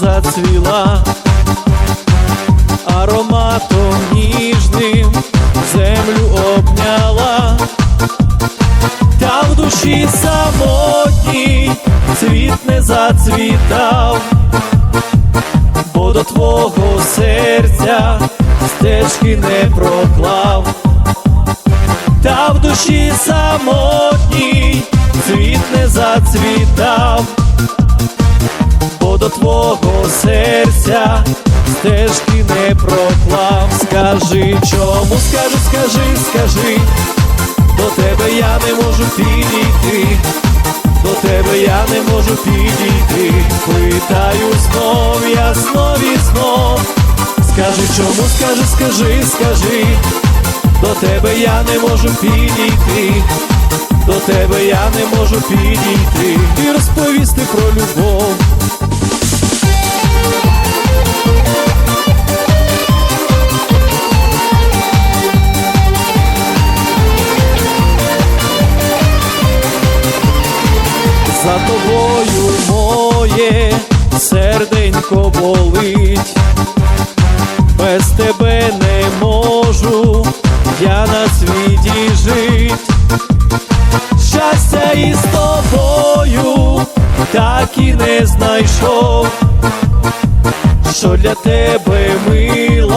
зацвіла, ароматом ніжним землю обняла, та в душі самотній цвіт не зацвітав, бо до твого серця стежки не проклав, та в душі самотній стежки не проклав. Скажи, чому? Скажи, скажи, скажи, до тебе я не можу підійти, до тебе я не можу підійти, питаю знов, я знов і знов. Скажи, чому? Скажи, скажи, скажи, до тебе я не можу підійти, до тебе я не можу підійти. І розповісти про любов. За тобою моє серденько болить, без тебе не можу я на світі жить. Щастя із тобою так і не знайшов, що для тебе мила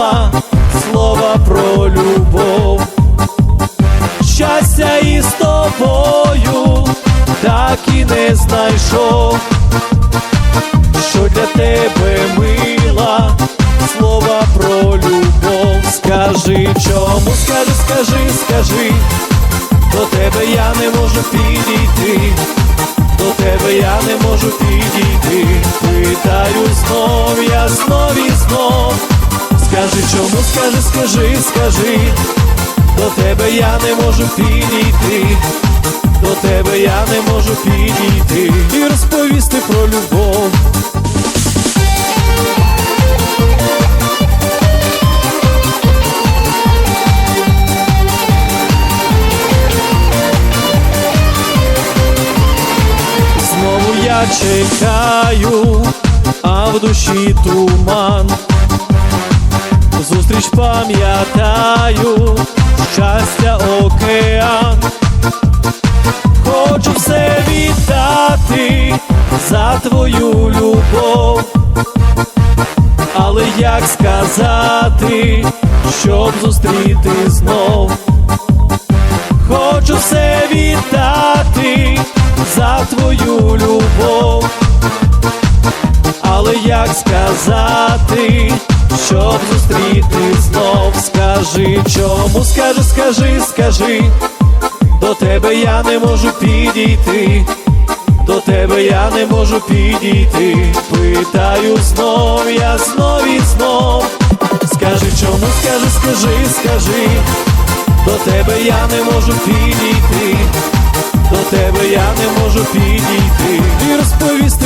скажи, скажи, до тебе я не можу підійти, до тебе я не можу підійти, питаю знов, я знов і знов. Скажи, чому скажи, скажи, скажи, до тебе я не можу підійти, до тебе я не можу підійти. І розповісти про любов. Чекаю, а в душі туман. Зустріч пам'ятаю, щастя океан. Хочу все віддати за твою любов, але як сказати, щоб зустріти знов? Хочу все віддати сказати, щоб зустріти знов? Скажи, чому? Скажи, скажи, скажи, до тебе я не можу підійти, до тебе я не можу підійти, питаю знов, я знов і знов. Скажи, чому? Скажи, скажи, скажи, до тебе я не можу підійти, до тебе я не можу підійти. І розповісти.